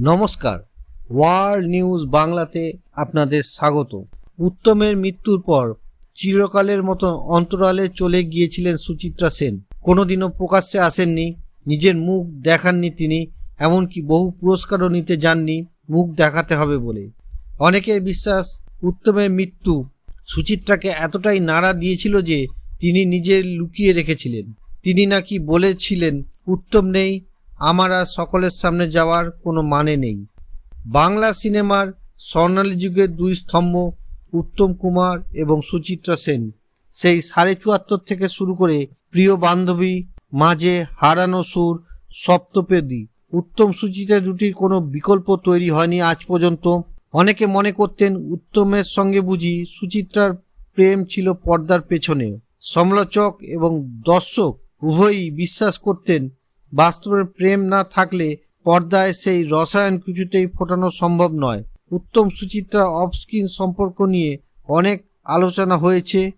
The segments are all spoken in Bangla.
নমস্কার। ওয়ার্ল্ড নিউজ বাংলাতে আপনাদের স্বাগত। উত্তমের মৃত্যুর পর চিরকালের মতো অন্তরালে চলে গিয়েছিলেন সুচিত্রা সেন। কোনোদিনও প্রকাশ্যে আসেননি, নিজের মুখ দেখাননি তিনি, এমনকি বহু পুরস্কারও নিতে যাননি, মুখ দেখাতে হবে বলে। অনেকের বিশ্বাস, উত্তমের মৃত্যু সুচিত্রাকে এতটাই নাড়া দিয়েছিল যে তিনি নিজে লুকিয়ে রেখেছিলেন। তিনি নাকি বলেছিলেন, উত্তম নেই আমার আর সকলের সামনে যাওয়ার কোনো মানে নেই। বাংলা সিনেমার স্বর্ণালী যুগের দুই স্তম্ভ, উত্তম কুমার এবং সুচিত্রা সেন, সেই সাড়ে চুয়াত্তর থেকে শুরু করে প্রিয় বান্ধবী, মাঝে হারানো সুর, সপ্তপেদী, উত্তম সুচিত্রা দুটির কোনো বিকল্প তৈরি হয়নি আজ পর্যন্ত। অনেকে মনে করতেন উত্তমের সঙ্গে বুঝি সুচিত্রার প্রেম ছিল পর্দার পেছনে। সমালোচক এবং দর্শক উভয়ই বিশ্বাস করতেন বাস্তবের প্রেম না থাকলে পর্দায় সেই রসায়ন কিছুতেই ফোটানো সম্ভব নয়। উত্তম সুচিত্রা অফস্ক্রিন সম্পর্ক নিয়ে অনেক আলোচনা হয়েছে,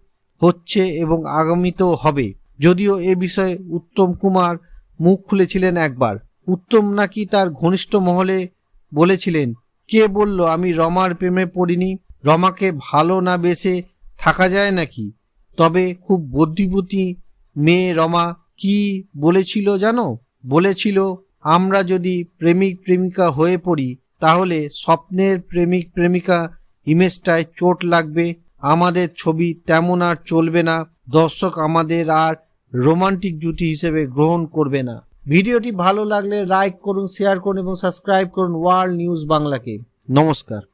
হচ্ছে এবং আগামীতেও হবে। যদিও এ বিষয়ে উত্তম কুমার মুখ খুলেছিলেন একবার। উত্তম নাকি তার ঘনিষ্ঠ মহলে বলেছিলেন, কে বলল আমি রমার প্রেমে পড়িনি? রমাকে ভালো না বেসে থাকা যায় নাকি? তবে খুব বুদ্ধিপতি মেয়ে রমা কি বলেছিল জানো? বলেছিল, আমরা যদি প্রেমিক প্রেমিকা হয়ে পড়ি, তাহলে স্বপ্নের প্রেমিক প্রেমিকা ইমেজটায় চোট লাগবে। আমাদের ছবি তেমন আর চলবে না। দর্শক আমাদের আর রোমান্টিক জুটি হিসেবে গ্রহণ করবে না। ভিডিওটি ভালো লাগলে লাইক করুন, শেয়ার করুন এবং সাবস্ক্রাইব করুন ওয়ার্ল্ড নিউজ বাংলাকে। নমস্কার।